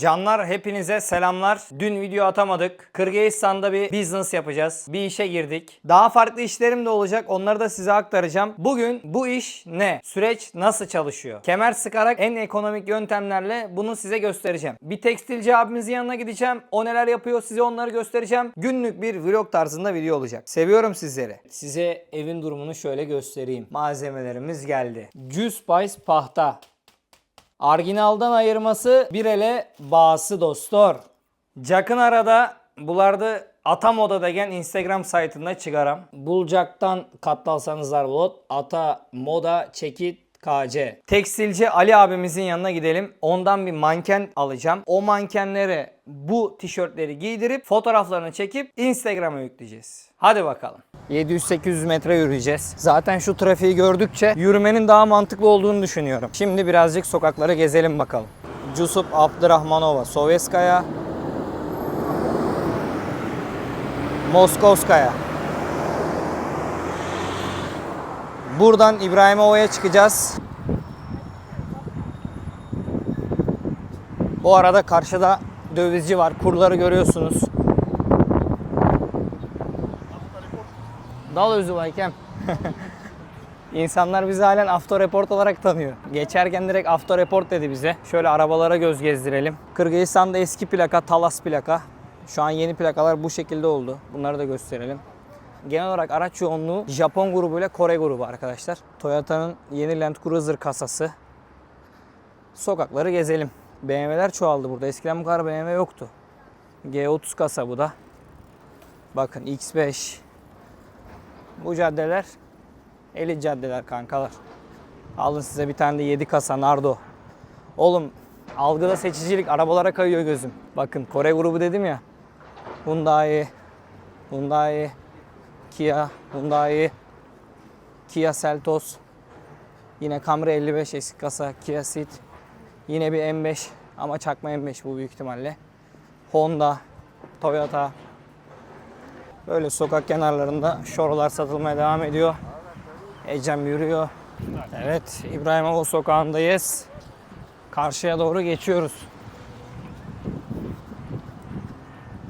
Canlar hepinize selamlar. Dün video atamadık. Kırgızistan'da bir business yapacağız. Bir işe girdik. Daha farklı işlerim de olacak. Onları da size aktaracağım. Bugün bu iş ne? Süreç nasıl çalışıyor? Kemer sıkarak en ekonomik yöntemlerle bunu size göstereceğim. Bir tekstilci abimizin yanına gideceğim. O neler yapıyor size onları göstereceğim. Günlük bir vlog tarzında video olacak. Seviyorum sizleri. Size evin durumunu şöyle göstereyim. Malzemelerimiz geldi. Cüz Spice pahta. Arginaldan ayırması bir ele bağısı dostlar. Yakın arada bularda Ata Moda degen Instagram saytında çıkaram. Bulcaktan katlalsanızlar bulot. Ata Moda çekit KC. Tekstilci Ali abimizin yanına gidelim. Ondan bir manken alacağım. O mankenlere bu tişörtleri giydirip fotoğraflarını çekip Instagram'a yükleyeceğiz. Hadi bakalım. 700-800 metre yürüyeceğiz. Zaten şu trafiği gördükçe yürümenin daha mantıklı olduğunu düşünüyorum. Şimdi birazcık sokakları gezelim bakalım. Cusup Abdurrahmanova, Sovetskaya, Moskovskaya. Buradan İbrahimova'ya çıkacağız. Bu arada karşıda dövizci var. Kurları görüyorsunuz. Dal özü Baykem. İnsanlar bizi halen Afterreport olarak tanıyor. Geçerken direkt Afterreport dedi bize. Şöyle arabalara göz gezdirelim. Kırgızistan'da eski plaka, Talas plaka. Şu an yeni plakalar bu şekilde oldu. Bunları da gösterelim. Genel olarak araç yoğunluğu Japon grubu ile Kore grubu arkadaşlar. Toyota'nın yeni Land Cruiser kasası. Sokakları gezelim. BMW'ler çoğaldı burada. Eskiden bu kadar BMW yoktu. G30 kasa bu da. Bakın X5. Bu caddeler elit caddeler kankalar. Alın size bir tane de 7 kasa Nardo. Oğlum algıda seçicilik arabalara kayıyor gözüm. Bakın Kore grubu dedim ya. Hyundai, Hyundai, Kia, Hyundai, Kia Seltos. Yine Camry 55 eski kasa, Kia Ceed. Yine bir M5 ama çakma M5 bu büyük ihtimalle. Honda, Toyota. Böyle sokak kenarlarında şorolar satılmaya devam ediyor. Ecem yürüyor. Evet, İbrahimova sokağındayız. Karşıya doğru geçiyoruz.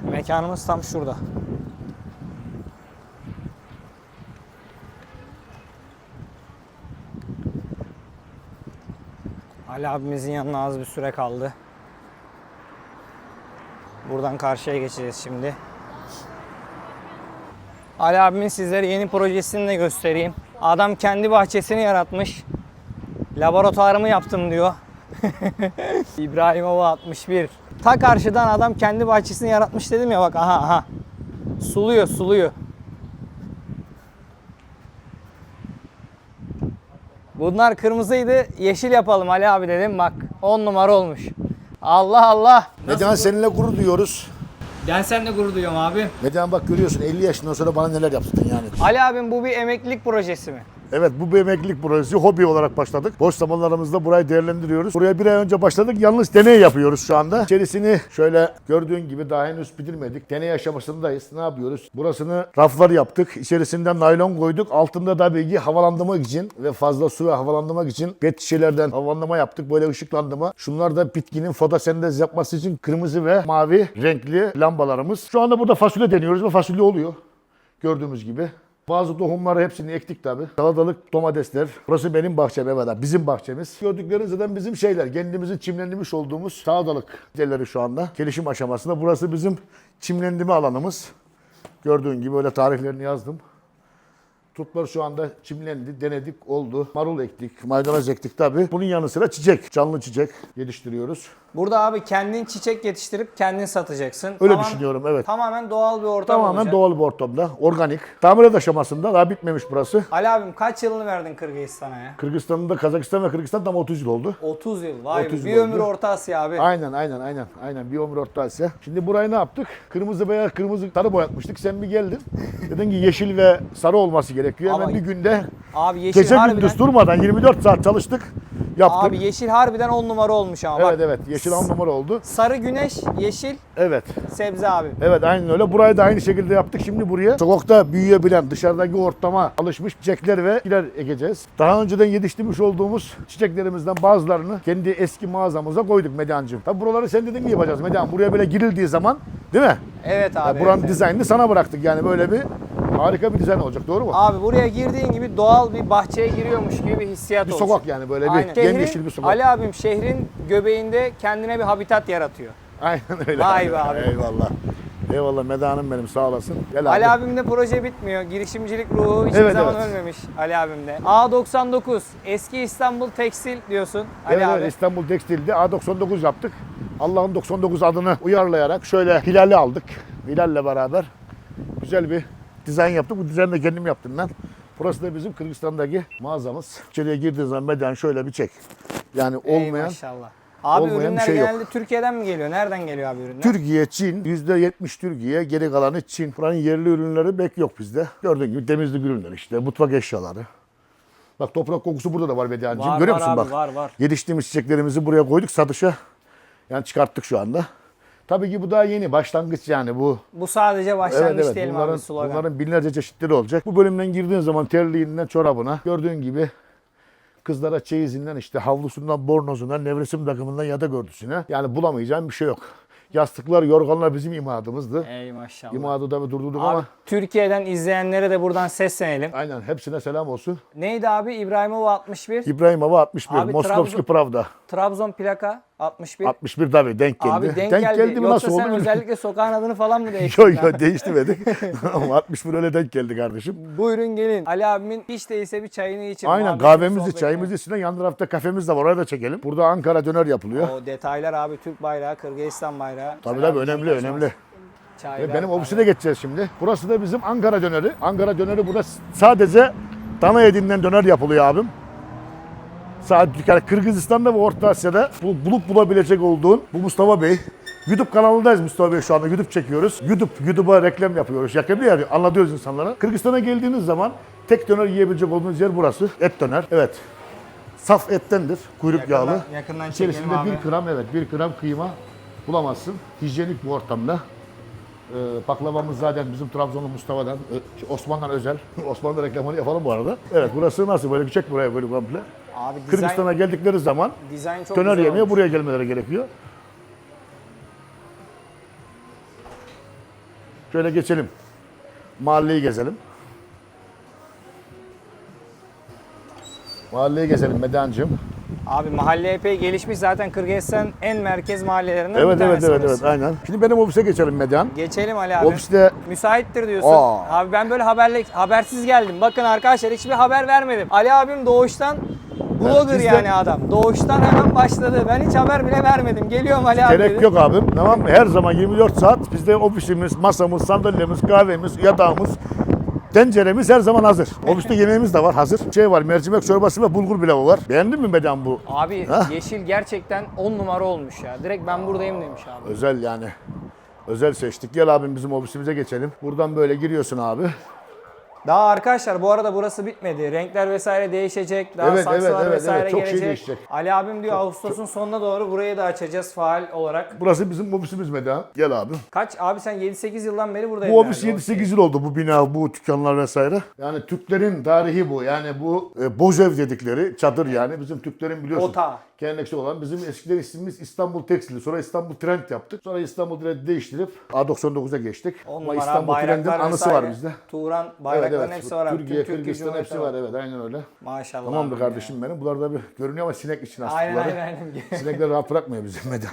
Mekanımız tam şurada. Ali abimizin yanına az bir süre kaldı. Buradan karşıya geçeceğiz şimdi. Ali abimin sizlere yeni projesini de göstereyim. Adam kendi bahçesini yaratmış. Laboratuvarımı yaptım diyor. İbrahimova 61. Ta karşıdan adam kendi bahçesini yaratmış dedim ya bak aha aha. Suluyor suluyor. Bunlar kırmızıydı yeşil yapalım Ali abi dedim bak 10 numara olmuş. Allah Allah. Medan seninle gurur duyuyoruz. Ben seninle gurur duyuyorum abi. Medan bak görüyorsun 50 yaşından sonra bana neler yaptın yani. Ali abim bu bir emeklilik projesi mi? Evet bu bir emeklilik projesi hobi olarak başladık. Boş zamanlarımızda burayı değerlendiriyoruz. Buraya bir ay önce başladık. Yalnız deney yapıyoruz şu anda. İçerisini şöyle gördüğün gibi daha henüz bitirmedik. Deney aşamasındayız. Ne yapıyoruz? Burasını raflar yaptık. İçerisinden naylon koyduk. Altında da bilgi havalandırmak için ve fazla su ve havalandırmak için pet şişelerden havalandırma yaptık. Böyle ışıklandırma. Şunlar da bitkinin fotosentez yapması için kırmızı ve mavi renkli lambalarımız. Şu anda burada fasulye deniyoruz ve fasulye oluyor. Gördüğümüz gibi. Bazı tohumları hepsini ektik tabi. Salatalık, domatesler. Burası benim bahçem evet bizim bahçemiz. Gördükleriniz zaten bizim şeyler. Kendimizin çimlendirmiş olduğumuz salatalık yerleri şu anda. Gelişim aşamasında. Burası bizim çimlendirme alanımız. Gördüğün gibi öyle tarihlerini yazdım. Tutlar şu anda çimlendi, denedik, oldu. Marul ektik, maydanoz ektik tabi. Bunun yanı sıra çiçek, canlı çiçek yetiştiriyoruz. Burada abi kendin çiçek yetiştirip kendin satacaksın. Öyle Tamam- düşünüyorum evet. Tamamen doğal bir ortam Tamamen olacak. doğal bir ortamda, organik. Tamirat aşamasında daha bitmemiş burası. Ali abim kaç yılını verdin Kırgızistan'a ya? Kırgızistan'da Kazakistan ve Kırgızistan tam 30 yıl oldu. 30 yıl. Vay 30 be. yıl Bir oldu. ömür Orta Asya abi. Aynen aynen aynen aynen bir ömür Orta Asya. Şimdi burayı ne yaptık? Kırmızı veya kırmızı sarı boyatmıştık. Sen bir geldin. Dedin ki yeşil ve sarı olması gerekiyor. Hemen Ama- bir günde Abi yeşil gece harbiden gündüz durmadan 24 saat çalıştık. Yaptık. Abi yeşil harbiden 10 numara olmuş ama bak. evet evet yeşil on numara oldu. Sarı güneş, yeşil Evet. sebze abi. Evet aynen öyle. Burayı da aynı şekilde yaptık. Şimdi buraya sokakta büyüyebilen, dışarıdaki ortama alışmış çiçekler ve bitkiler ekeceğiz. Daha önceden yetiştirmiş olduğumuz çiçeklerimizden bazılarını kendi eski mağazamıza koyduk Medancığım. Tabi buraları sen dediğin gibi yapacağız Medan. Buraya böyle girildiği zaman değil mi? Evet Ya abi. buranın evet, evet. dizaynını sana bıraktık yani böyle bir harika bir dizayn olacak doğru mu? Abi buraya girdiğin gibi doğal bir bahçeye giriyormuş gibi bir hissiyat bir olacak. sokak yani böyle Aynen. bir Şehrin, yemyeşil bir sokak. Ali abim şehrin göbeğinde kendine bir habitat yaratıyor. Aynen öyle. Vay be abi. Eyvallah. Eyvallah Medan'ım benim sağ olasın. Gel Ali abi. abimde proje bitmiyor. Girişimcilik ruhu hiçbir Evet, zaman evet. ölmemiş Ali abimde. A99 eski İstanbul Tekstil diyorsun Ali Evet, abi. evet, İstanbul Tekstil'de A99 yaptık. Allah'ın 99 adını uyarlayarak şöyle hilali aldık. Hilalle beraber güzel bir dizayn yaptık. Bu dizaynı da kendim yaptım ben. Burası da bizim Kırgızistan'daki mağazamız. İçeriye girdiğin zaman beden şöyle bir çek. Yani Ey olmayan maşallah. Abi olmayan bir ürünler şey yok. genelde Türkiye'den mi geliyor? Nereden geliyor abi ürünler? Türkiye, Çin, %70 Türkiye, geri kalanı Çin. Buranın yerli ürünleri pek yok bizde. Gördüğün gibi temizlik ürünleri işte, mutfak eşyaları. Bak toprak kokusu burada da var Bediancığım. Görüyor var musun abi, bak? var, var. Yetiştiğimiz çiçeklerimizi buraya koyduk satışa. Yani çıkarttık şu anda. Tabii ki bu daha yeni başlangıç yani bu. Bu sadece başlangıç diyelim bunların, abi slogan. bunların binlerce çeşitleri olacak. Bu bölümden girdiğin zaman terliğinden çorabına gördüğün gibi kızlara çeyizinden işte havlusundan bornozundan nevresim takımından yatak örtüsüne yani bulamayacağın bir şey yok. Yastıklar, yorganlar bizim imadımızdı. Ey maşallah. İmadı da durdurduk Abi ama Türkiye'den izleyenlere de buradan seslenelim. aynen hepsine selam olsun. Neydi abi? İbrahimova 61. İbrahim Hava 61, Abi Moskovski Trabzon- Pravda Trabzon plaka 61. 61 tabii denk geldi. Abi denk, geldi. geldi mi Yoksa nasıl sen oldu? özellikle sokağın adını falan mı değiştirdin? Yok yok değiştirmedik. Ama 61 öyle denk geldi kardeşim. Buyurun gelin. Ali abimin hiç değilse bir çayını için. Aynen kahvemizi, çayımızı içinden yan tarafta kafemiz de var. Oraya da çekelim. Burada Ankara döner yapılıyor. O detaylar abi Türk bayrağı, Kırgızistan bayrağı. Tabii tabii önemli önemli. Çaylar, Ve benim ofisine geçeceğiz şimdi. Burası da bizim Ankara döneri. Ankara döneri burada sadece dana etinden döner yapılıyor abim. Sadece yani Kırgızistan'da ve Orta Asya'da bu, bulup bulabilecek olduğun bu Mustafa Bey. YouTube kanalındayız Mustafa Bey şu anda. YouTube çekiyoruz. YouTube, YouTube'a reklam yapıyoruz. Yakın bir yer. Anlatıyoruz insanlara. Kırgızistan'a geldiğiniz zaman tek döner yiyebilecek olduğunuz yer burası. Et döner. Evet. Saf ettendir. Kuyruk Yakından- yağlı. yakından İçerisinde abi. 1 gram evet 1 gram kıyma bulamazsın. Hijyenik bir ortamda. Ee, baklavamız zaten bizim Trabzonlu Mustafa'dan, Osman'dan özel. Osmanlı reklamını yapalım bu arada. Evet burası nasıl böyle bir çek buraya böyle komple. Abi dizayn, Kırgızistan'a geldikleri zaman dizayn çok döner güzel yemeye olmuş. buraya gelmeleri gerekiyor. Şöyle geçelim. Mahalleyi gezelim. Mahalleyi gezelim Medancığım. Abi mahalle epey gelişmiş zaten Kırgızistan en merkez mahallelerinden Evet bir evet tanesi evet evet aynen. Şimdi benim ofise geçelim Medan. Geçelim Ali abi. Ofiste Müsaittir diyorsun. Aa. Abi ben böyle haberle habersiz geldim. Bakın arkadaşlar hiçbir haber vermedim. Ali abim doğuştan blogger de- yani adam. Doğuştan hemen başladı. Ben hiç haber bile vermedim. Geliyorum Ali abi Gerek dedi. yok abim. Tamam mı? Her zaman 24 saat bizde ofisimiz, masamız, sandalyemiz, kahvemiz, yatağımız, tenceremiz her zaman hazır. Ofiste yemeğimiz de var hazır. Şey var mercimek çorbası ve bulgur pilavı var. Beğendin mi Medan bu? Abi Hah. yeşil gerçekten 10 numara olmuş ya. Direkt ben buradayım demiş abi. Özel yani. Özel seçtik. Gel abim bizim ofisimize geçelim. Buradan böyle giriyorsun abi. Daha arkadaşlar bu arada burası bitmedi. Renkler vesaire değişecek. Daha Evet, saksılar evet, evet, vesaire evet. Çok şey gelecek. değişecek. Ali abim diyor Ağustos'un sonuna doğru burayı da açacağız faal olarak. Burası bizim ofisimiz Medan. Gel abi. Kaç abi sen 7-8 yıldan beri buradayım. Bu ofis herhalde. 7-8 yıl oldu bu bina, bu dükkanlar vesaire. Yani Türklerin tarihi bu. Yani bu e, bozev dedikleri çadır yani. Bizim Türklerin biliyorsun. Ota. Geleneksel olan bizim eskiden ismimiz İstanbul Tekstil. Sonra İstanbul Trend yaptık. Sonra İstanbul Trend'i değiştirip A99'a geçtik. 10 Ama İstanbul Trend'in bayraklar anısı vesaire. var bizde. Turan bayrakların hepsi var abi. Türkiye, Türkiye Kırgızistan hepsi Cumhuriyeti var evet aynen öyle. Maşallah. Tamamdır kardeşim benim. Bunlar da bir görünüyor ama sinek için ya. Aynen astıkları. aynen. aynen. Sinekler rahat bırakmıyor bizi Medan.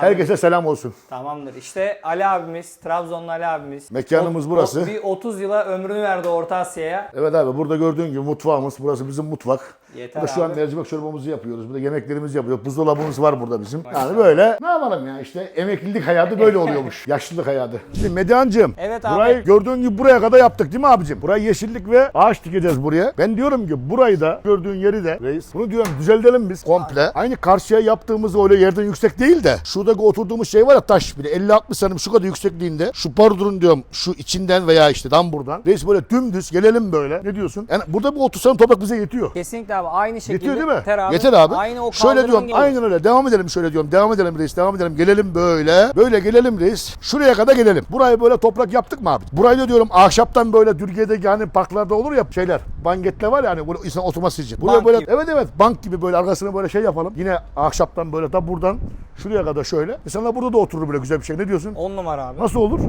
Herkese selam olsun. Tamamdır. İşte Ali abimiz, Trabzonlu Ali abimiz. Mekanımız O- burası. o Bir 30 yıla ömrünü verdi Orta Asya'ya. Evet abi burada gördüğün gibi mutfağımız. Burası bizim mutfak. Yeter Burada şu an abi. mercimek çorbamızı yapıyoruz. Burada yemeklerimizi yapıyoruz. Buzdolabımız var burada bizim. Yani böyle ne yapalım ya işte emeklilik hayatı böyle oluyormuş. Yaşlılık hayatı. Şimdi Mediancığım. Evet abi. Burayı gördüğün gibi buraya kadar yaptık değil mi abicim? Buraya yeşillik ve ağaç dikeceğiz buraya. Ben diyorum ki burayı da gördüğün yeri de reis. Bunu diyorum düzeltelim biz komple. Aynı karşıya yaptığımız öyle yerden yüksek değil de şuradaki oturduğumuz şey var ya taş bir de 50-60 santim şu kadar yüksekliğinde şu bordurun diyorum şu içinden veya işte tam buradan. Reis böyle dümdüz gelelim böyle. Ne diyorsun? Yani burada bu 30 santim toprak bize yetiyor. Kesinlikle abi aynı şekilde. Yetiyor değil mi? Yeter abi. Yeter abi. Aynı o şöyle diyorum gibi. aynen öyle devam edelim şöyle diyorum. Devam edelim reis devam edelim. Gelelim böyle. Böyle gelelim reis. Şuraya kadar gelelim. Burayı böyle toprak yaptık mı abi? Burayı da diyorum ahşaptan böyle Türkiye'de yani parklarda olur ya şeyler. Bangetle var ya hani böyle insan oturması için. Buraya Bank böyle gibi. evet evet bank gibi böyle arkasını böyle şey yapalım. Yine ahşaptan böyle da buradan şuraya kadar şöyle. İnsanlar burada da oturur böyle güzel bir şey. Ne diyorsun? 10 numara abi. Nasıl olur?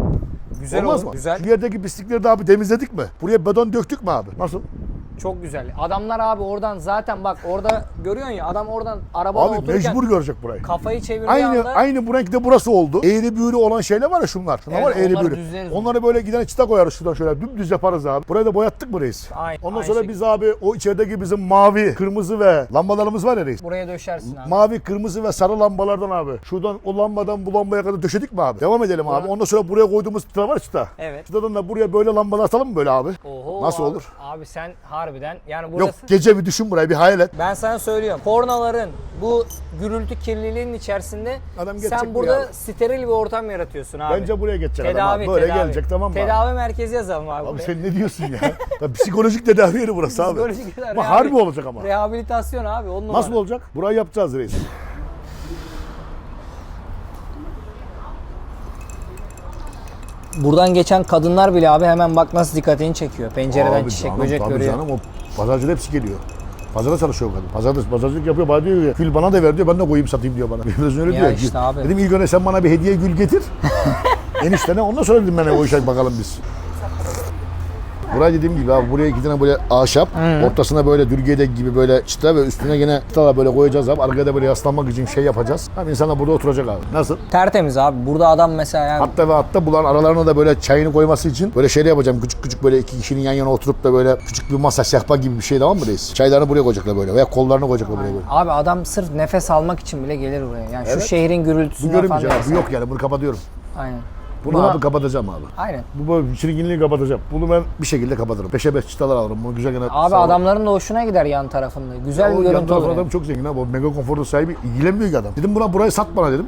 Güzel Olmaz olur. mı? Güzel. Şu yerdeki pislikleri de abi temizledik mi? Buraya beton döktük mü abi? Nasıl? Çok güzel. Adamlar abi oradan zaten bak orada görüyorsun ya adam oradan arabada Abi otururken mecbur görecek burayı. kafayı çevirdiği Aynı anda aynı bu renkte burası oldu. Eğri büğrü olan şeyler var ya şunlar. Şunlar Evet, var ya, eğri onları büğrü. düzleriz. Onları böyle giden çıta koyarız şuradan şöyle dümdüz yaparız abi. Burayı da boyattık mı reis? Aynen, Ondan aynı sonra şekilde. biz abi o içerideki bizim mavi, kırmızı ve lambalarımız var ya reis. buraya döşersin abi. Mavi, kırmızı ve sarı lambalardan abi. Şuradan o lambadan bu lambaya kadar döşedik mi abi? Devam edelim abi. Ondan sonra buraya koyduğumuz çıta var ya çıta. Evet. Çıtadan da buraya böyle lambalar atalım mı böyle abi? Oho, Nasıl abi, olur? Abi sen harbiden yani Yok burası gece bir düşün burayı bir hayal et. ben sana söylüyorum. Kornaların bu gürültü kirliliğinin içerisinde Adam geçecek sen burada ya? steril bir ortam yaratıyorsun abi. Bence buraya geçecek tedavi, adam abi. Böyle tedavi. gelecek tamam mı? abi? Tedavi merkezi yazalım abi. Abi buraya. sen ne diyorsun ya? ya psikolojik tedavi yeri burası abi. Psikolojik tedavi, Ama harbi olacak ama. Rehabilitasyon abi on numara. Nasıl olacak? Burayı yapacağız reis. Buradan geçen kadınlar bile abi hemen bak nasıl dikkatini çekiyor. Pencereden Abi çiçek canım, böcek tabii görüyor. canım o pazarcıda hepsi geliyor. Pazarda çalışıyor kadın. Pazarda pazarcılık yapıyor. Bana diyor ki gül bana da ver diyor. Ben de koyayım satayım diyor bana. Biraz öyle Ya diyor. işte Gül- abi. Dedim ilk önce sen bana bir hediye gül getir. Eniştene ondan sonra dedim ben o işe bakalım biz. Buraya dediğim gibi abi buraya iki tane böyle ahşap, ortasına böyle dürgede gibi böyle çıta ve üstüne yine çıtalar böyle koyacağız abi. Arkada böyle yaslanmak için şey yapacağız. Abi insanlar burada oturacak abi. Nasıl? Tertemiz abi. Burada adam mesela yani Hatta ve hatta bulan aralarına da böyle çayını koyması için böyle şey yapacağım. Küçük küçük böyle iki kişinin yan yana oturup da böyle küçük bir masa sehpa gibi bir şey tamam mı reis? Çaylarını buraya koyacaklar böyle veya kollarını koyacaklar buraya böyle. Abi adam sırf nefes almak için bile gelir buraya. Yani Evet. şu şehrin Bu gürültüsünden falan. görünmeyecek abi. Bu yok yani bunu kapatıyorum. Aynen. Bunu Buna- abi kapatacağım abi. Aynen. Bu böyle çirkinliği kapatacağım. Bunu ben bir şekilde kapatırım. Beşe beş çıtalar alırım. Bunu güzel gene Abi sağlam- adamların da hoşuna gider yan tarafında. Güzel Ya bir yan görüntü olur. adam yani. çok zengin abi. O mega konforun sahibi ilgilenmiyor ki adam. Dedim buna burayı sat bana dedim.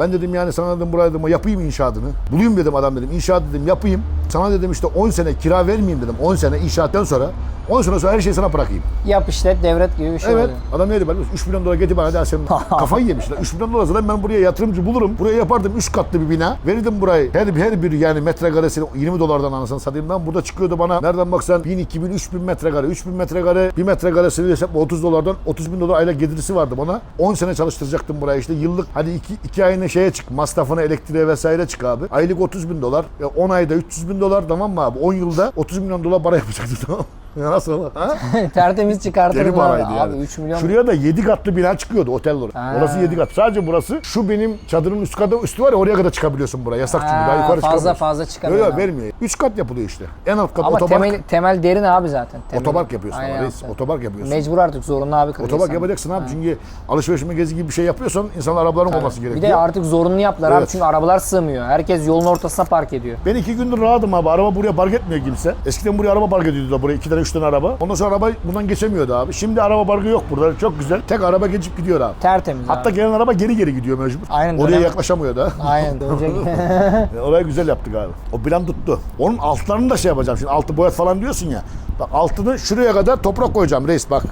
Ben dedim yani sana dedim buraya dedim yapayım inşaatını. Bulayım dedim adam dedim. İnşaat dedim yapayım. Sana dedim işte 10 sene kira vermeyeyim dedim. 10 sene inşaattan sonra. 10 sene sonra her şeyi sana bırakayım. Yap işlet devret gibi bir şey Evet. oluyor. Adam neydi ben 3 milyon dolar getir bana dersen kafayı yemişler. 3 milyon dolar zaten ben buraya yatırımcı bulurum. Buraya yapardım 3 katlı bir bina. Verirdim burayı. Her, her bir yani metrekaresini 20 dolardan anasını satayım ben. Burada çıkıyordu bana nereden baksan 1000, 2000, 3000 metrekare. 3000 metrekare bir metrekaresini hesap 30 dolardan 30 bin dolar aylık gelirisi vardı bana. 10 sene çalıştıracaktım buraya işte yıllık hadi 2, 2 ayına şeye çık masrafına elektriğe vesaire çık abi. Aylık 30 bin dolar. Ya 10 ayda 300 bin dolar tamam mı abi? 10 yılda 30 milyon dolar para yapacaktı tamam mı? Ya nasıl ama? Ha? Tertemiz çıkartırım Deli abi. paraydı yani. Abi 3 milyon. Şuraya da 7 katlı bina çıkıyordu otel olarak. Ha. Orası 7 kat. Sadece burası şu benim çadırın üst katı üstü var ya oraya kadar çıkabiliyorsun buraya. Yasak çünkü Ha, daha yukarı fazla çıkamıyorsun. fazla Yok çıkamıyor. yok vermiyor. 3 kat yapılıyor işte. En alt kat Ama otopark. temel, temel derin abi zaten. Temel. Otopark yapıyorsun Aynen ama reis. abi. Otopark yapıyorsun. Mecbur artık zorunlu abi kırıyorsan. Otopark yapacaksın abi çünkü alışveriş gezi gibi bir şey yapıyorsan insanlar arabaların olması Bir gerekiyor. de artık zorunlu yaptılar abi Evet. çünkü arabalar sığmıyor. Herkes yolun ortasına park ediyor. Ben iki gündür rahatım abi. Araba buraya park etmiyor kimse. Eskiden buraya araba park ediyordu da buraya iki tane üç tane araba. Ondan sonra araba buradan geçemiyordu abi. Şimdi araba parkı yok burada. Çok güzel. Tek araba geçip gidiyor abi. Tertemiz Hatta abi. gelen araba geri geri gidiyor mecbur. Aynen, Oraya dönem- yaklaşamıyor da. Aynen dönecek. E, Orayı güzel yaptık abi. O plan tuttu. Onun altlarını da şey yapacağım. Şimdi altı boyat falan diyorsun ya. Bak altını şuraya kadar toprak koyacağım reis bak.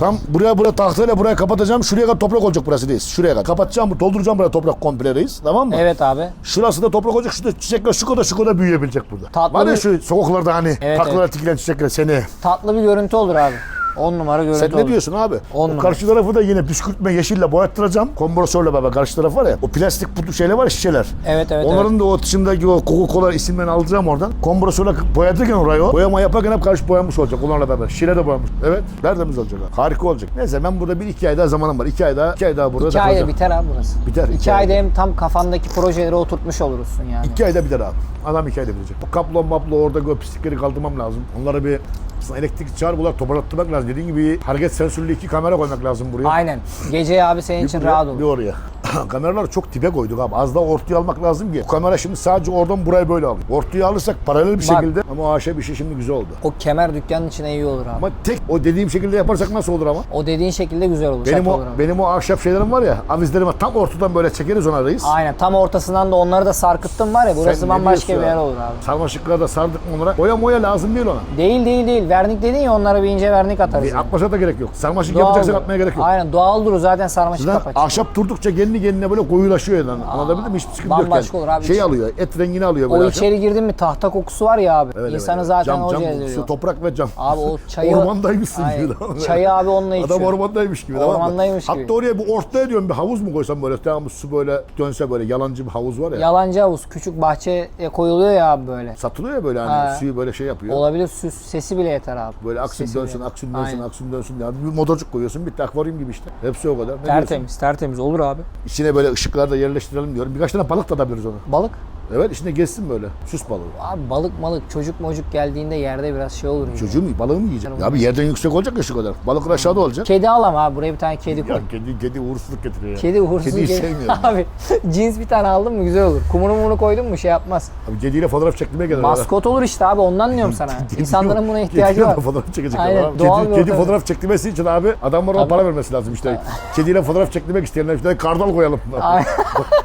Tam buraya buraya tahtayla buraya kapatacağım. Şuraya kadar toprak olacak burası reis. Şuraya kadar. Kapatacağım, dolduracağım buraya toprak komple reis. Tamam mı? evet abi. Şurası da toprak olacak. Şurada çiçekler şu kadar şu kadar büyüyebilecek burada. Tatlı Var ya bir- şu sokaklarda hani Evet, taklalar evet. çiçekler seni. Tatlı bir görüntü olur abi. 10 numara görüntü Sen olur. ne diyorsun abi? On o numara. karşı tarafı da yine püskürtme yeşille boyattıracağım. Kompresörle beraber karşı taraf var ya. O plastik putu şeyler var ya şişeler. Evet evet. Onların evet. da o dışındaki o Coca-Cola isimlerini alacağım oradan. Kompresörle boyatırken orayı o. Boyama yaparken hep karşı boyanmış olacak onlarla beraber. Şile de boyanmış. Evet. Tertemiz olacak. Harika olacak. Neyse ben burada bir iki ay daha zamanım var. İki ay daha, iki ay daha burada İki ayda takılacağım. biter abi burası. Biter. iki İki ay. ayda hem tam kafandaki projeleri oturtmuş olursun yani. İki ayda biter abi. Adam iki ayda bitecek. Bu kaplon maplo orada o pislikleri kaldırmam lazım. Onlara bir aslında elektrik çağır bunlar toparlattırmak lazım. Dediğin gibi hareket sensörlü iki kamera koymak lazım buraya. Aynen. Gece abi senin için rahat Bir olur. oraya. Kameraları çok tipe koyduk abi. Az daha ortaya almak lazım ki. Bu kamera şimdi sadece oradan buraya böyle alıyor. Ortaya alırsak paralel bir Bak. şekilde ama o ahşap işi şimdi güzel oldu. O kemer dükkanın içine iyi olur abi. Ama tek o dediğim şekilde yaparsak nasıl olur ama? O dediğin şekilde güzel olur. Benim o olur benim o ahşap şeylerim var ya avizlerimi tam ortadan böyle çekeriz ona reis. Aynen tam ortasından da onları da sarkıttım var ya burası Sen ne bambaşka diyorsun bir yer ya? olur abi. Sarmaşıkları da sardık mı onlara. Boya moya lazım değil ona. Değil değil değil. Vernik dedin ya onlara bir ince vernik atarız. Bir yani. da gerek yok. Sarmaşık Doğal yapacaksan atmaya gerek yok. Aynen doğal durur zaten sarmaşık Zaten ahşap durdukça kendi kendine böyle koyulaşıyor yani. Anlatabildim mi? Hiçbir sıkıntı yok yani. olur abi. Şey İç- alıyor, et rengini alıyor böyle O içeri girdin mi tahta kokusu var ya abi. Evet, İnsanı evet, zaten cam, o cam, toprak ve cam. Abi o çayı... Ormandaymışsın Aynen. gibi. tamam? Çayı abi onunla içiyor. Adam ormandaymış gibi. tamam? Ormandaymış gibi. Hatta oraya bir ortaya diyorum bir havuz mu koysam böyle tamam mı? su böyle dönse böyle yalancı bir havuz var ya. Yalancı havuz küçük bahçeye koyuluyor ya abi böyle. Satılıyor ya böyle hani Ha. suyu böyle şey yapıyor. Olabilir süs sesi bile yeter abi. Böyle aksın Sesi dönsün, aksın dönsün, Aynen. aksın dönsün. Yani bir motorcuk koyuyorsun, bir akvaryum gibi işte. Hepsi o kadar. Ne diyorsun? Tertemiz tertemiz olur abi. İçine böyle ışıklar da yerleştirelim diyorum. Birkaç tane balık da atabiliriz ona. Balık? Evet içinde gezsin böyle. Süs balığı. Abi balık malık çocuk mocuk geldiğinde yerde biraz şey olur. Çocuğu mu, balığı mı yiyecek? Ya bir yerden yüksek olacak ışık kadar. Balıklar aşağıda olacak. Kedi alam abi buraya bir tane kedi koy. Ya kedi, kedi uğursuzluk getiriyor ya. Kedi uğursuz Kediyi kedi. sevmiyorum. Abi cins bir tane aldın mı güzel olur. Kumunu mumunu koydun mu şey yapmaz. Abi kediyle fotoğraf çektirmeye gelir. Maskot olur işte abi ondan diyorum sana. İnsanların buna ihtiyacı Kediyle var. fotoğraf çekecekler Aynen, abi. doğal Kedi, bir kedi ortam. fotoğraf çektirmesi için abi adamlara Tabii. para vermesi lazım işte. Kediyle fotoğraf çektirmek isteyenler işte kardal koyalım. Aynen.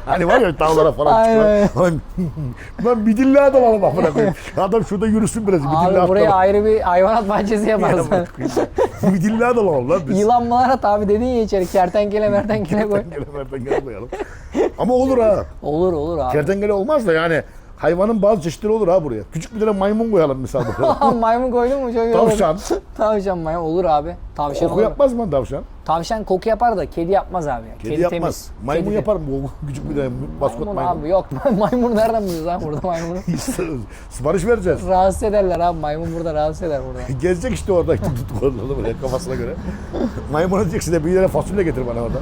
hani var ya dağlara falan Aynen. çıkıyor. Lan, Lan bir dilli adam alalım amına koyayım. Adam şurada yürüsün biraz. Bir Abi buraya adam. ayrı bir hayvanat bahçesi yaparız. bir dilli adam alalım lan biz. Yılan mılar at abi dedin ya içeri kertenkele mertenkele koy. Kertenkele mertenkele koyalım. Ama olur ha. Olur olur abi. Kertenkele olmaz da yani hayvanın bazı çeşitleri olur ha buraya. Küçük bir tane maymun koyalım mesela buraya. maymun koydun mu çok iyi olur. Tavşan. Tavşan maymun olur abi. Tavşan Koku olur. yapmaz mı tavşan? Tavşan koku yapar da kedi yapmaz abi. Kedi, yapmaz. temiz. Maymun Kedi yapar mı? O küçük bir de maskot Maymun, maymun. abi yok. maymun nereden buluyoruz lan burada maymunu? Sipariş vereceğiz. rahatsız ederler abi. Maymun burada rahatsız eder burada. Gezecek işte orada tutup koyduğunu böyle kafasına göre. Maymuna diyeceksin de bir yere fasulye getir bana orada.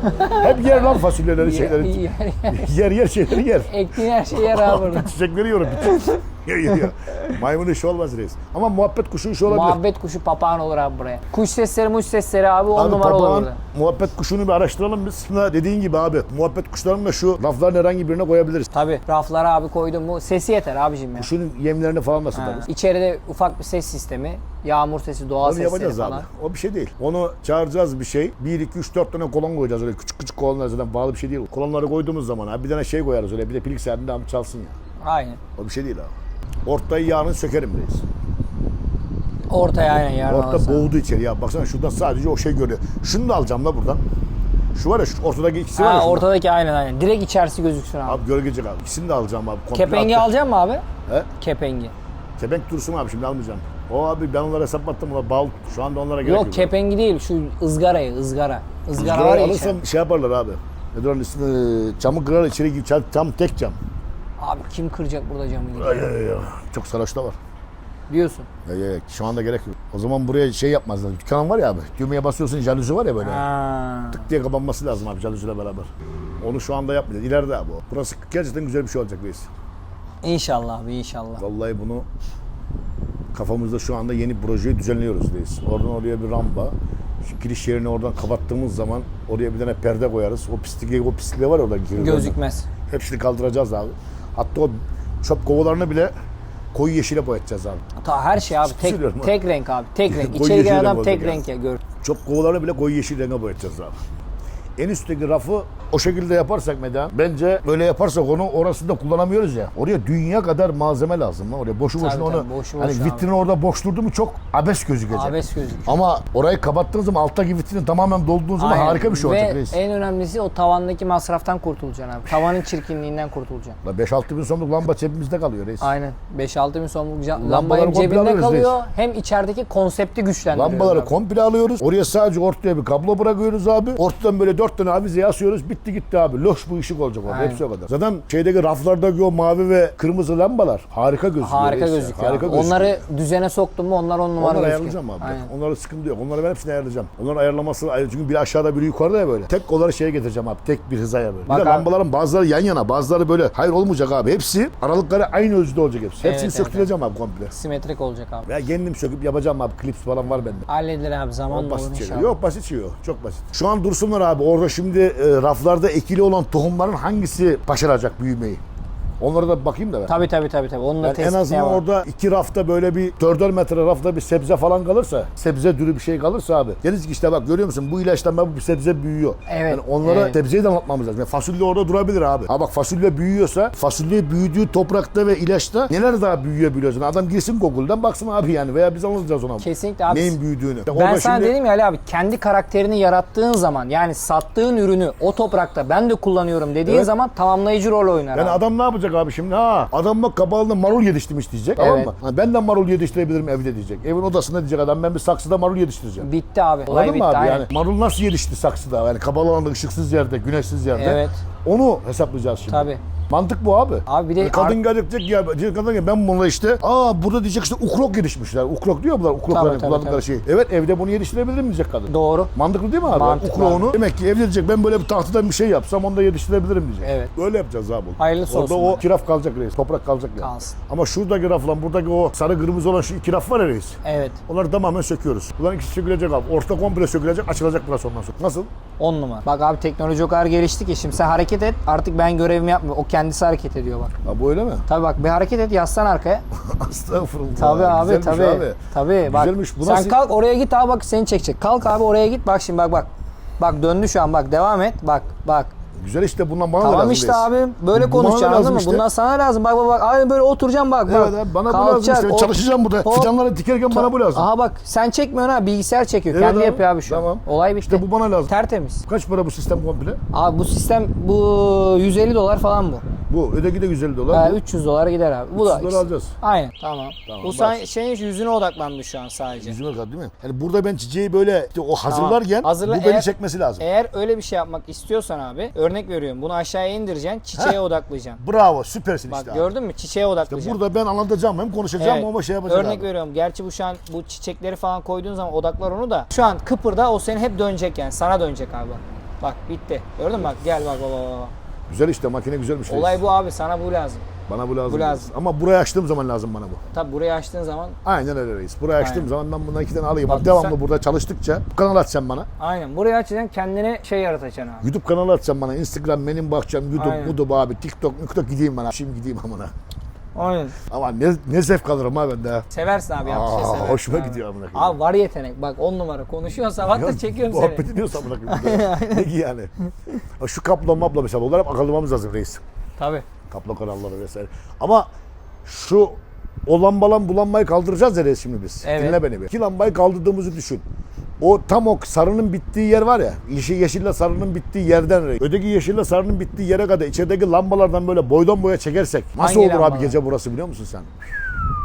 Hep yer lan fasulyeleri şeyleri. Yer, yer, yer yer şeyleri yer. Ektiğin her şeyi yer abi burada. Çiçekleri yiyorum. Yer. Maymun işi olmaz reis. Ama muhabbet kuşu işi olabilir. Muhabbet kuşu papağan olur abi buraya. Kuş sesleri muş sesleri abi on Abi numara olur papağan, burada. muhabbet kuşunu bir araştıralım biz. Şimdi dediğin gibi abi muhabbet kuşlarını da şu rafların herhangi birine koyabiliriz. Tabi raflara abi koydun mu sesi yeter abicim ya. Şunun yemlerini falan da Ha. satarız. İçeride ufak bir ses sistemi, yağmur sesi, doğa Onu sesleri yapacağız falan. abi. O bir şey değil. Onu çağıracağız bir şey. 1, 2, 3, 4 tane kolon koyacağız öyle küçük küçük kolonlar zaten bağlı bir şey değil. Kolonları koyduğumuz zaman abi bir tane şey koyarız öyle bir de pilik serinde abi çalsın ya. Aynen. O bir şey değil abi. Ortayı yarın sökerim reis. Ortaya aynen yarın Orta alırsan. boğdu içeri ya. Baksana şuradan sadece o şey görüyor. Şunu da alacağım da buradan. Şu var ya şu ortadaki ikisi var ya. Ha, şurada. ortadaki aynen aynen. Direkt içerisi gözüksün abi. Abi gölgecek abi. İkisini de alacağım abi. Komple Kepengi attık. alacak mı abi? He? Kepengi. Kepenk dursun abi şimdi almayacağım. O abi ben onlara hesaplattım. Onlar bal şu anda onlara gerek Yok kepengi değil şu ızgarayı ızgara. Izgara var ya içeride. alırsam şey yaparlar abi. Nedir onun ismi? Camı kırar içeri gir. Cam, cam tek cam. Abi kim kıracak burada camı gibi? Ay, ay, ay. Çok sarhoş da var. Diyorsun. Ya, ya, ya. Şu anda gerek yok. O zaman buraya şey yapmazlar. Dükkan var ya abi. Düğmeye basıyorsun jaluzi var ya böyle. Ha. diye kapanması lazım abi jaluziyle beraber. Onu şu anda yapmayacağız. İleride abi o. Burası gerçekten güzel bir şey olacak reis. İnşallah abi inşallah. Vallahi bunu kafamızda şu anda yeni projeyi düzenliyoruz reis. Oradan oraya bir rampa. Şu giriş yerini oradan kapattığımız zaman oraya bir tane perde koyarız. O pislik, o pislikler var ya orada. Gözükmez. Hepsini kaldıracağız abi. Hatta o çöp kovalarını bile koyu yeşile boyatacağız abi. Ta her şey abi tek ha. tek renk abi. Tek renk. İçeri gelen adam tek renk ya gör. Çöp kovalarını bile koyu yeşil renge boyatacağız abi. En üstteki rafı o şekilde yaparsak Medan, bence böyle yaparsak onu orasında kullanamıyoruz ya. Oraya dünya kadar malzeme lazım lan oraya. Boşu Tabii, boşuna tabii, onu boşu hani boşuna vitrini orada boş durdu mu çok abes gözükecek. Abes gözük. Ama orayı kapattığın zaman alttaki vitrini tamamen dolduğun zaman Aynen. harika bir şey olacak Ve reis. en önemlisi o tavandaki masraftan kurtulacaksın abi. Tavanın çirkinliğinden kurtulacaksın. La 5-6 bin sonluk lamba cebimizde kalıyor reis. Aynen. 5-6 bin can- Lambaları lamba hem komple cebinde kalıyor hem içerideki konsepti güçlendiriyor. Lambaları abi. komple alıyoruz. Oraya sadece ortaya bir kablo bırakıyoruz abi. Ortadan böyle dört tane avize asıyoruz. Bitti gitti abi. Loş bu ışık olacak orada. Aynen. Hepsi o kadar. Zaten şeydeki raflardaki o mavi ve kırmızı lambalar harika gözüküyor. Harika reis gözüküyor. Harika abi. gözüküyor. Onları düzene soktun mu onlar on numara Onları gözüküyor. ayarlayacağım abi. Aynen. Onlara sıkıntı yok. Onları ben hepsini ayarlayacağım. Onların ayarlaması ayrı. Çünkü biri aşağıda biri yukarıda ya böyle. Tek onları şeye getireceğim abi. Tek bir hızaya böyle. Bak bir de abi. lambaların bazıları yan yana bazıları böyle. Hayır olmayacak abi. Hepsi aralıkları aynı ölçüde olacak hepsi. Evet, Hepsini evet, söktüreceğim abi komple. Simetrik olacak abi. Ya kendim söküp yapacağım abi. Klips falan var bende. Halledilir abi O zamanla olur basit şeyler. inşallah. Yok basit şey yok. Çok basit. Şu an dursunlar abi orada şimdi e, raflarda ekili olan tohumların hangisi başaracak büyümeyi? Onlara da bakayım da ben. Tabii tabii tabii. tabii. Onun da Yani en azından var. orada iki rafta böyle bir dörder metre rafta bir sebze falan kalırsa, sebze dürü bir şey kalırsa abi. Deriz ki işte bak görüyor musun bu ilaçtan ben bu sebze büyüyor. Evet, Yani onlara evet. sebzeyi de anlatmamız lazım. Yani fasulye orada durabilir abi. Ha bak fasulye büyüyorsa fasulye büyüdüğü toprakta ve ilaçta neler daha büyüyor biliyorsun. Adam girsin Google'dan baksın abi yani veya biz anlatacağız ona. Kesinlikle abi. Neyin büyüdüğünü. Ben Orada sana şimdi- dedim ya Ali abi kendi karakterini yarattığın zaman yani sattığın ürünü o toprakta ben de kullanıyorum dediğin Evet. zaman tamamlayıcı rol oynar Yani abi. adam ne yapacak abi şimdi? Ha, adam bak kabalında marul yetiştirmiş diyecek. Tamam Evet. mı? Ha, ben de marul yetiştirebilirim evde diyecek. Evin odasında diyecek adam ben bir saksıda marul yetiştireceğim. Bitti abi. Olay Anladın bitti mı abi? aynen. Yani marul nasıl yetişti saksıda? Yani kapalı alanda, ışıksız yerde, güneşsiz yerde. Evet. Onu hesaplayacağız şimdi. Tabii. Mantık bu abi. Abi bir de Yani kadın gelecek ya, kadın ki ben bununla işte aa burada diyecek işte ukrok yetişmişler. Ukrok diyor bunlar. Ukrokların Tabii, tabii, kullandıkları tabii. şey. Evet evde bunu yetiştirebilirim diyecek kadın. Doğru. Mantıklı değil mi abi? Mantıklı Ukroğunu demek ki evde diyecek ben böyle bir tahtadan bir şey yapsam onu da yetiştirebilirim diyecek. Evet. Böyle yapacağız abi. Hayırlısı Orada olsun o bana. kiraf kalacak reis. Toprak kalacak yani. Kalsın. Ama şuradaki raflan buradaki o sarı kırmızı olan şu iki raf var ya reis. Evet. Onları tamamen söküyoruz. Bunların ikisi sökülecek abi. Orta komple sökülecek, açılacak burası ondan sonra. Nasıl? 10 numara. Bak abi teknoloji o kadar gelişti ki şimdi sen hareket et artık ben görevimi yapmıyorum. O kendisi hareket ediyor bak. Ha bu öyle mi? Tabii bak bir hareket et yaslan arkaya. Estağfurullah. Tabii abi Güzelmiş tabii. abi. Tabii bak. Güzelmiş. Bu sen nasıl- kalk oraya git abi bak seni çekecek. Kalk abi oraya git bak şimdi bak bak. Bak döndü şu an bak devam et. Bak bak. Güzel işte bundan bana Tamam lazım işte reis. abi böyle konuşacaksın anladın mı? işte. Bundan sana lazım. Bak bak bak. Abi böyle oturacağım bak bak. Evet abi bana bu lazım Kalkacak, işte. o- Çalışacağım burada. Hop. Fidanları dikerken bana bu lazım. Aha bak sen çekmiyorsun ha bilgisayar çekiyor. Evet Kendi abi, yapıyor abi şu tamam. an. Olay bitti. İşte bu bana lazım. Tertemiz. Kaç para bu sistem komple? Abi bu sistem bu 150 dolar falan bu. Bu öteki de 150 dolar. Ha, bu. 300 dolara gider abi. Bu 300 da dolar alacağız. Aynen. Tamam. Tamam, bu sen şeyin yüzüne odaklandı şu an sadece. Yüzüme kadar değil mi? Yani burada ben çiçeği böyle işte o hazırlarken Hazırla- bu beni eğer- çekmesi lazım. Eğer öyle bir şey yapmak istiyorsan abi örnek veriyorum bunu aşağıya indireceksin çiçeğe odaklayacaksın. Bravo süpersin Bak işte abi. gördün mü çiçeğe İşte odaklayacaksın. burada ben anlatacağım hem konuşacağım Evet. ama şey yapacağım. Örnek abi. veriyorum. Gerçi bu şu an bu çiçekleri falan koyduğun zaman odaklar onu da. Şu an kıpırda o senin hep dönecek yani. Sana dönecek abi bak. Bak bitti. Gördün mü bak gel bak bak bak. bak. Güzel işte makine güzelmiş. Olay bu abi sana bu lazım. Bana bu lazım. Bu lazım. Ama burayı açtığım zaman lazım bana bu. Tabi burayı açtığın zaman Aynen öyle reis. Burayı açtığım Aynen. zaman ben bundan iki tane alayım. Bak Bak, devamlı sen- burada çalıştıkça bu kanalı açacağım bana. aynen burayı açacaksın kendine şey yaratacaksın abi. YouTube kanalı açacağım bana. Instagram benim bakacağım. YouTube, Aynen. YouTube abi. TikTok, TikTok gideyim bana. Şimdi gideyim amına. Aynen. Ama ne, ne zevk alırım ha ben de. Seversin abi yaptığı şey seversin hoşuma abi. gidiyor amına koyayım. Abi var yetenek. Bak on numara konuşuyor sabah da çekiyorum Muhabbet seni. ediyorsa amına koyayım. ne ki yani. Şu kaplo mablo mesela olarak akıllamamız lazım reis. Tabi. Kaplo kanalları vesaire. Ama şu o lambalan bu lambayı kaldıracağız ya şimdi biz. Evet. Dinle beni bir. İki lambayı kaldırdığımızı düşün. O tam o sarının bittiği yer var ya. Yeşil, yeşille sarının bittiği yerden. Öteki yeşille sarının bittiği yere kadar içerideki lambalardan böyle boydan boya çekersek nasıl Hangi olur lambalar? abi gece burası biliyor musun sen?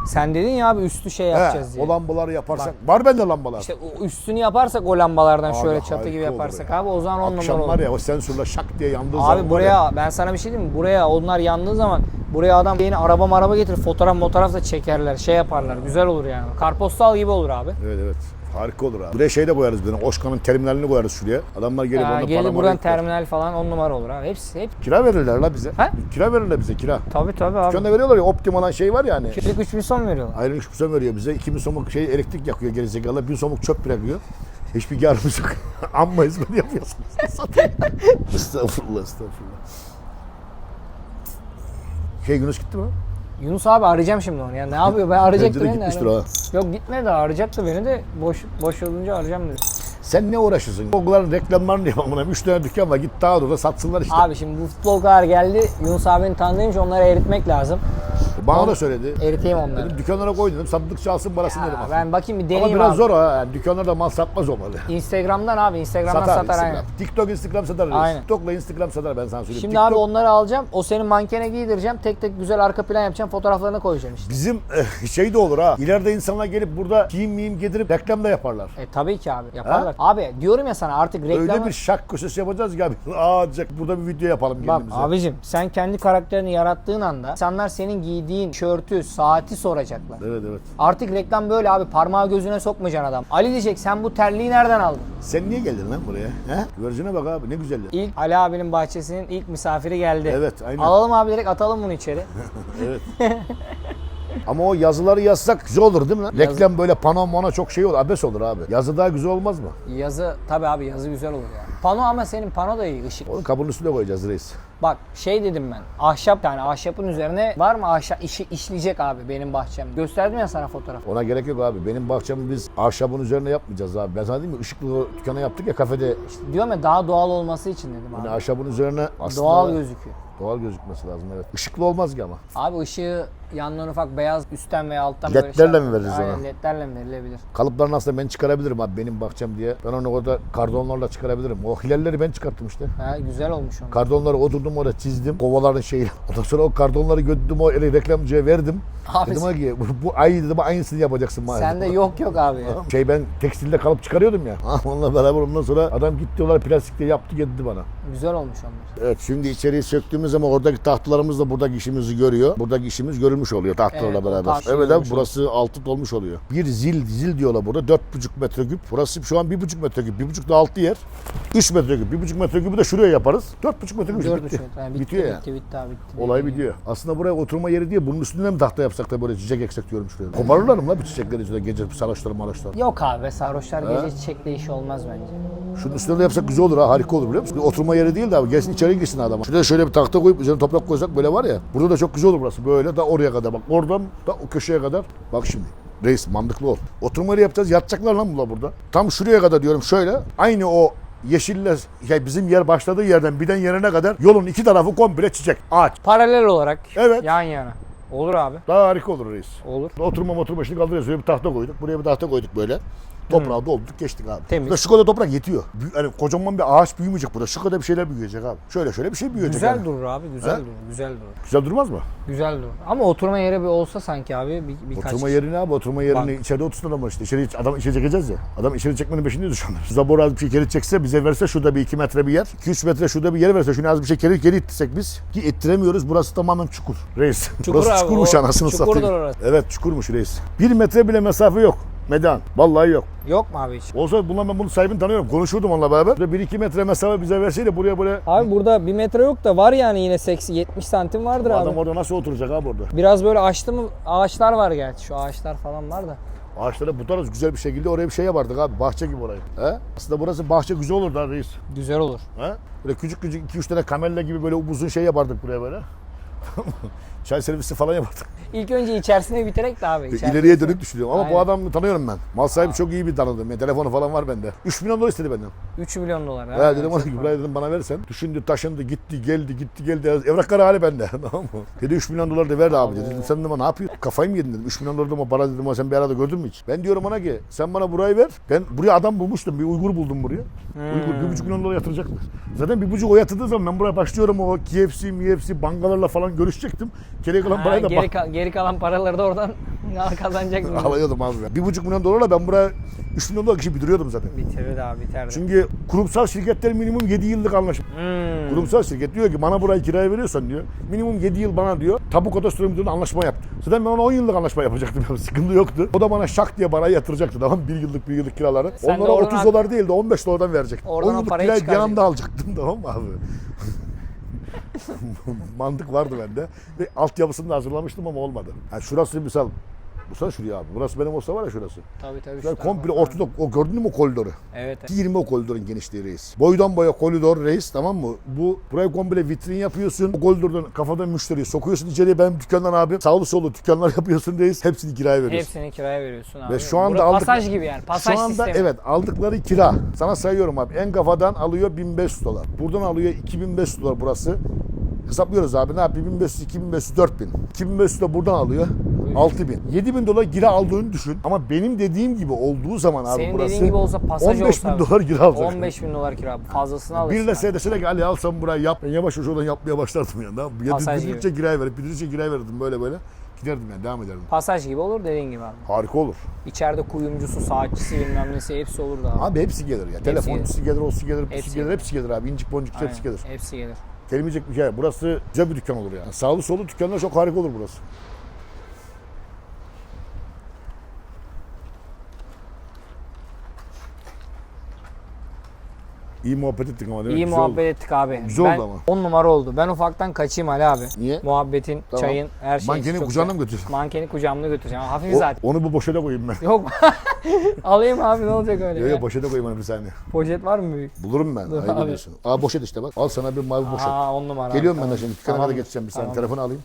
Sen dedin ya abi üstü şey yapacağız He, diye. o lambaları yaparsak. Var bende lambalar. İşte o üstünü yaparsak o lambalardan Abi şöyle çatı harika gibi olur yaparsak ya. abi o zaman on numara Akşam olur. var ya o sensörle şak diye yandığı zaman Abi var buraya ya. ben sana bir şey diyeyim mi? Buraya onlar yandığı zaman buraya adam yeni araba maraba getirir fotoğraf fotoğraf da çekerler şey yaparlar güzel olur yani. Karpostal gibi olur abi. Evet evet. Harika olur abi. Buraya şey de koyarız bir tane. Oşkan'ın terminalini koyarız şuraya. Adamlar gelip Ya, onda gelir para buradan mara yükler. terminal falan on numara olur abi. Hepsi hep Kira verirler la bize. He? Kira verirler bize kira. tabi tabi abi. Dükkanda veriyorlar ya optim olan şey var ya hani. Kişilik 3 bin son veriyorlar. Ayrı 3 son veriyor bize. 2000 somuk şey elektrik yakıyor gerizekalı. 1000 somuk çöp bırakıyor. Hiçbir karımız yok. Amma hizmet yapıyorsunuz. Satayım. estağfurullah estağfurullah. Şey Yunus gitti mi? Yunus abi arayacağım şimdi onu ya. Ne yapıyor? Ben de beni de. gitmiştir ha. Yok gitmedi arayacaktı beni de boş boş olunca arayacağım dedi. Sen ne uğraşırsın? Okulların reklamlarını yapalım. Buna 3 tane dükkan var. Git daha da satsınlar işte. Abi şimdi bu futbol kadar geldi. Yunus abinin tanıdığıymış onları eritmek lazım. Bana da söyledi. Eriteyim onları. Dedim dükkanlara koy dedim. Sattıkça alsın parasını dedim. Aslında. ben bakayım bir Ama deneyeyim biraz abi. zor ha. Yani dükkanlarda mal satmaz o malı. Instagram'dan abi Instagram'dan Satar, Instagram. aynen. TikTok, Instagram satar. Aynen. TikTok'la Instagram satar ben sana söyleyeyim. Şimdi TikTok, abi onları alacağım. O senin mankene giydireceğim. Tek tek güzel arka plan yapacağım. Fotoğraflarını koyacağım işte. Bizim eh, şey de olur ha. İleride insanlar gelip burada giyim miyim getirip reklam da yaparlar. E tabii ki abi yaparlar. Abi diyorum ya sana artık reklamı... Öyle bir şak köşesi yapacağız ki abi. Aa diyecek, burada bir video yapalım Bak kendimize. abicim sen kendi karakterini yarattığın anda insanlar senin giydiğin şörtü, saati soracaklar. Evet evet. Artık reklam böyle abi parmağı gözüne sokmayacaksın adam. Ali diyecek sen bu terliği nereden aldın? Sen niye geldin lan buraya? He? Güvercine bak abi ne güzeldi. İlk Ali abinin bahçesinin ilk misafiri geldi. Evet, aynen. Alalım abi direkt atalım bunu içeri. Evet. Ama o yazıları yazsak güzel olur değil mi lan? Reklam böyle pano mono çok şey olur. Abes olur abi. Yazı daha güzel olmaz mı? Yazı tabii abi yazı güzel olur ya. Pano ama senin pano da iyi ışık. Onu kabının üstüne koyacağız reis. Bak şey dedim ben. Ahşap yani ahşapın üzerine var mı ahşap işi işleyecek abi benim bahçem. Gösterdim ya sana fotoğraf. Ona gerek yok abi. Benim bahçemi biz ahşabın üzerine yapmayacağız abi. Ben sana diyeyim mi? Işıklı dükkana yaptık ya kafede. İşte diyorum ya daha doğal olması için dedim abi. Hani ahşabın üzerine aslında Doğal gözüküyor. doğal gözükmesi lazım evet. Işıklı olmaz ki ama. Abi ışığı yandan ufak beyaz üstten veya alttan Ledlerle böyle mi veririz Aynen ona? ledlerle mi verilebilir? Kalıplarını aslında ben çıkarabilirim abi benim bahçem diye. Ben onu orada kardonlarla çıkarabilirim. O hilalleri ben çıkarttım işte. Ha, güzel olmuş onun. Kardonları oturdum orada çizdim. Kovaların şeyi. Ondan sonra o kardonları götürdüm o ele reklamcıya verdim. Abi dedim ki bu, bu ay dedim aynısını yapacaksın maalesef. Sende yok yok abi. Şey ben tekstilde kalıp çıkarıyordum ya. Ah, Onunla beraber ondan sonra adam gitti diyorlar plastikte yaptı getirdi bana. Güzel olmuş onlar. Evet şimdi içeriği söktüğümüz zaman oradaki tahtalarımız da buradaki işimizi görüyor. Buradaki işimiz görülmüş oluyor tahtalarla Evet, beraber. Evet abi burası altı dolmuş oluyor. Bir zil zil diyorlar burada 4,5 metreküp. Burası şu an 1,5 metreküp. 1,5 da altı yer. 3 metreküp. 1,5 metreküpü de şuraya yaparız. 4,5 metreküp Dört bitti. buçuk. Yani bitti, Bitiyor ya. bitti, bitti abi bitti. Olay Dediğin bitiyor. Aslında buraya oturma yeri değil. Bunun üstüne mi tahta yapsak da böyle çiçek eksek diyorum şuraya. Koparırlar mı la bu çiçekleri şurada gece sarhoşlar maraşlar. Yok abi sarhoşlar gece çiçekle işi olmaz bence. Şunun üstüne de yapsak güzel olur ha. Harika olur biliyor musun? Bir oturma yeri değil de abi. Gelsin içeri girsin adam. Şuraya şöyle bir tahta koyup üzerine toprak koysak böyle var ya. Burada da çok güzel olur burası. Böyle da oraya kadar bak. Oradan da o köşeye kadar. Bak şimdi. Reis mantıklı ol. Oturma yeri yapacağız. Yatacaklar lan bunlar burada. Tam şuraya kadar diyorum şöyle. Aynı o yeşille ya bizim yer başladığı yerden biden yerine kadar yolun iki tarafı komple çiçek. Ağaç. Paralel olarak Evet. yan yana. Olur abi. Daha harika olur reis. Olur. Oturma oturma şimdi kaldırıyoruz. Şuraya bir tahta koyduk. Buraya bir tahta koyduk böyle. Toprağı doldurduk geçtik abi. Temiz. Ve şu kadar toprak yetiyor. Hani kocaman bir ağaç büyümeyecek burada. Şu kadar bir şeyler büyüyecek abi. Şöyle şöyle bir şey büyüyecek Güzel yani. durur abi güzel He? durur güzel durur. Güzel durmaz mı? Güzel durur. Ama oturma yeri bir olsa sanki abi bir, birkaç Oturma kişi- yeri ne abi? Oturma yerini Bak. içeride otursun adam işte. İçeri, adam içeri çekeceğiz ya. Adam içeri çekmenin peşindeyiz şu anda. Zabor az bir şey geri çekse bize verse şurada bir iki metre bir yer. 2-3 metre şurada bir yer verse şunu az bir şey geri, geri ittirsek biz. Ki ittiremiyoruz. Burası tamamen çukur. Reis. Çukur Burası abi, çukurmuş o anasını çukurdur satayım. orası. Evet çukurmuş reis. Bir metre bile mesafe yok. Medan. Vallahi yok. Yok mu abi hiç? Olsa bundan ben bunun sahibini tanıyorum. Konuşurdum onunla beraber. 1-2 metre mesafe bize verseydi buraya böyle Abi burada bir metre yok da var yani yine 80 70 santim vardır adam abi. orada nasıl oturacak abi orada? Biraz böyle açtı mı ağaçlar var gerçi şu ağaçlar falan var da. Ağaçlara butarız güzel bir şekilde oraya bir şey yapardık abi. Bahçe gibi orayı. He? Aslında burası bahçe güzel olur da reis. Güzel olur. He? Böyle küçük küçük 2-3 tane kamella gibi böyle uzun şey yapardık buraya böyle. Çay servisi falan yapardık. İlk önce içerisine bitirek de abi. içerisine- İleriye dönük düşünüyorum ama bu Aynen. adamı tanıyorum ben. Mal sahibi çok iyi bir tanıdım. Yani telefonu falan var bende. 3 milyon dolar istedi benden. 3 milyon dolar. Ha, dedim ona ki dedim bana versen. Düşündü, taşındı, gitti, geldi, gitti, geldi. Evrakları hali bende. tamam mı? Dedi 3 milyon dolar da verdi abi dedi. Dedim sen dedim ne yapıyorsun? Kafayı mı yedin dedim. 3 milyon dolar da para dedim sen bir arada gördün mü hiç? Ben diyorum ona ki sen bana burayı ver. Ben buraya adam bulmuştum. Bir Uygur buldum buraya. Uygur bir buçuk milyon dolar yatıracaklar. Zaten bir buçuk o yatırdığı zaman ben buraya başlıyorum o KFC, MFC, bankalarla falan görüşecektim. Geri kalan parayı da geri, bak- geri kalan paraları da oradan kazanacak mı? alıyordum abi. ben. Bir buçuk milyon dolarla ben buraya 3 milyon dolar kişi bitiriyordum zaten. Bitirirdi abi biterdi. Çünkü kurumsal şirketler minimum 7 yıllık anlaşma. Hmm. Kurumsal şirket diyor ki bana burayı kiraya veriyorsan diyor. Minimum 7 yıl bana diyor. Tabu kadastro müdürüyle anlaşma yap. Zaten ben ona 10 yıllık anlaşma yapacaktım. Yani sıkıntı yoktu. O da bana şak diye parayı yatıracaktı tamam mı? Bir yıllık bir yıllık kiraları. Sen de Onlara oradan 30 dolar değil de 15 dolardan verecektim. Oradan 10 o yıllık parayı kirayı bir çıkaracaktın. anda alacaktım tamam mı abi? Mantık vardı bende. Ve altyapısını da hazırlamıştım ama olmadı. Yani şurası misal Bu şuraya abi. Burası benim olsa var ya şurası. Tabii tabii. şu Şöyle tarafa komple ortada o gördün mü o koridoru? Evet. 20 o koridorun genişliği reis. Boydan boya koridor reis tamam mı? Bu burayı komple vitrin yapıyorsun. O koridordan kafadan müşteriyi sokuyorsun içeriye benim dükkandan abi. Sağlı sollu dükkanlar yapıyorsun reis. Hepsini kiraya veriyorsun. Hepsini kiraya veriyorsun abi. Ve şu anda Burası aldık- pasaj gibi yani. Pasaj Şu anda sistemi. evet aldıkları kira. Sana sayıyorum abi. En kafadan alıyor 1500 dolar. Buradan alıyor 2500 dolar burası. Hesaplıyoruz abi ne yapıyor? 1500, 2500, 4000. 2500 de buradan alıyor. 6000. 7000 dolar gira aldığını düşün. Ama benim dediğim gibi olduğu zaman abi Senin burası dediğin gibi olsa pasaj 15 olsa bin abi. dolar gira alacak. 15 bin dolar kira. Fazlasını alırsın. Bir de abi. sen desene ki Ali al sen burayı yap. Ben yavaş yavaş oradan yapmaya başlardım yani. Tamam. mı? Pasaj Bitirdikçe kiraya verip bitirdikçe kiraya verirdim böyle böyle. Giderdim yani devam ederdim. Pasaj gibi olur dediğin gibi abi. Harika olur. İçeride kuyumcusu, saatçisi bilmem nesi hepsi olur da abi. Abi hepsi gelir ya. Telefoncusu gelir, olsu gelir, pusu Hepsi gelir, gelir. hepsi gelir abi. İncik boncuk hepsi gelir. Hepsi gelir. Kelimecek bir şey. Burası güzel bir dükkan olur yani. Sağlı sollu dükkanlar çok harika olur burası. İyi muhabbet ettik ama değil mi? İyi Güzel muhabbet oldu. ettik abi. Güzel ben, oldu ama. 10 numara oldu. Ben ufaktan kaçayım Ali abi. Niye? Muhabbetin, Tamam. çayın, her şey. Mankeni kucağına mı götürüyorsun? Mankeni kucağımda götüreceğim. Hafif O- zaten. onu bu boşeta koyayım ben. Yok. Alayım abi ne olacak öyle Yok ya. yok boşeta koyayım onu bir saniye. Poşet var mı büyük? Bulurum ben. Dur Ayıp abi. ediyorsun. Aa boşet işte bak. Al sana bir mavi boşet. Aa 10 numara. Geliyorum ben Tamam. de şimdi. Dükkana Tamam. kadar geçeceğim bir saniye. Tamam. Telefonu alayım.